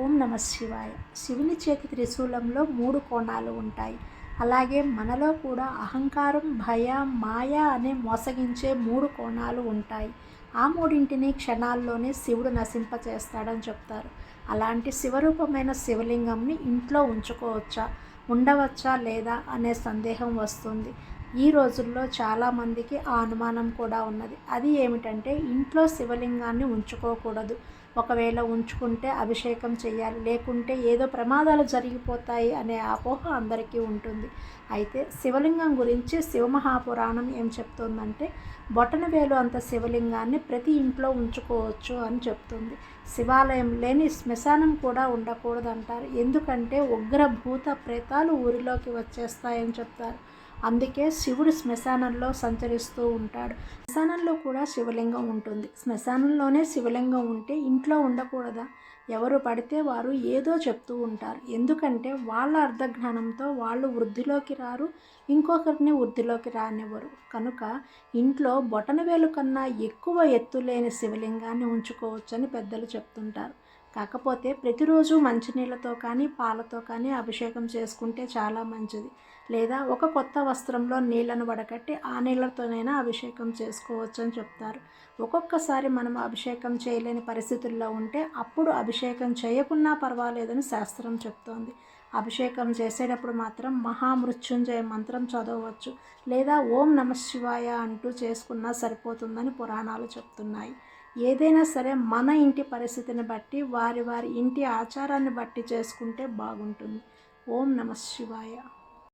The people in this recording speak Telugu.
ఓం నమ శివాయ. శివుని చేతి త్రిశూలంలో మూడు కోణాలు ఉంటాయి. అలాగే మనలో కూడా అహంకారం భయ మాయ అనే మోసగించే మూడు కోణాలు ఉంటాయి. ఆ మూడింటిని క్షణాల్లోనే శివుడు నశింపచేస్తాడని చెప్తారు. అలాంటి శివరూపమైన శివలింగంని ఇంట్లో ఉంచుకోవచ్చా ఉండవచ్చా లేదా అనే సందేహం వస్తుంది. ఈ రోజుల్లో చాలామందికి ఆ అనుమానం కూడా ఉన్నది. అది ఏమిటంటే ఇంట్లో శివలింగాన్ని ఉంచుకోకూడదు. ఒకవేళ ఉంచుకుంటే అభిషేకం చేయాలి. లేకుంటే ఏదో ప్రమాదాలు జరిగిపోతాయి అనే అపోహ అందరికీ ఉంటుంది. అయితే శివలింగం గురించి శివమహాపురాణం ఏం చెప్తుందంటే బొటనవేలు అంత శివలింగాన్ని ప్రతి ఇంట్లో ఉంచుకోవచ్చు అని చెప్తుంది. శివాలయం లేని శ్మశానం కూడా ఉండకూడదంటారు. ఎందుకంటే ఉగ్ర భూత ప్రేతాలు ఊరిలోకి వచ్చేస్తాయని చెప్తారు. అందుకే శివుడు శ్మశానంలో సంచరిస్తూ ఉంటాడు. శ్మశానంలో కూడా శివలింగం ఉంటుంది. శ్మశానంలోనే శివలింగం ఉంటే ఇంట్లో ఉండకూడదా? ఎవరు పడితే వారు ఏదో చెప్తూ ఉంటారు. ఎందుకంటే వాళ్ళ అర్ధజ్ఞానంతో వాళ్ళు వృద్ధిలోకి రారు ఇంకొకరిని వృద్ధిలోకి రానివ్వరు. కనుక ఇంట్లో బొటనవేలు కన్నా ఎక్కువ ఎత్తు లేని శివలింగాన్ని ఉంచుకోవచ్చని పెద్దలు చెప్తుంటారు. కాకపోతే ప్రతిరోజు మంచినీళ్ళతో కానీ పాలతో కానీ అభిషేకం చేసుకుంటే చాలా మంచిది. లేదా ఒక కొత్త వస్త్రంలో నీళ్ళను వడకట్టి ఆ నీళ్ళతోనైనా అభిషేకం చేసుకోవచ్చు అని చెప్తారు. ఒక్కొక్కసారి మనం అభిషేకం చేయలేని పరిస్థితుల్లో ఉంటే అప్పుడు అభిషేకం చేయకున్నా పర్వాలేదని శాస్త్రం చెప్తోంది. అభిషేకం చేసేటప్పుడు మాత్రం మహామృత్యుంజయ మంత్రం చదవచ్చు లేదా ఓం నమ శివాయ అంటూ చేసుకున్నా సరిపోతుందని పురాణాలు చెప్తున్నాయి. ఏదైనా సరే మన ఇంటి పరిస్థితిని బట్టి వారి వారి ఇంటి ఆచారాన్ని బట్టి చేసుకుంటే బాగుంటుంది. ఓం నమ శివాయ.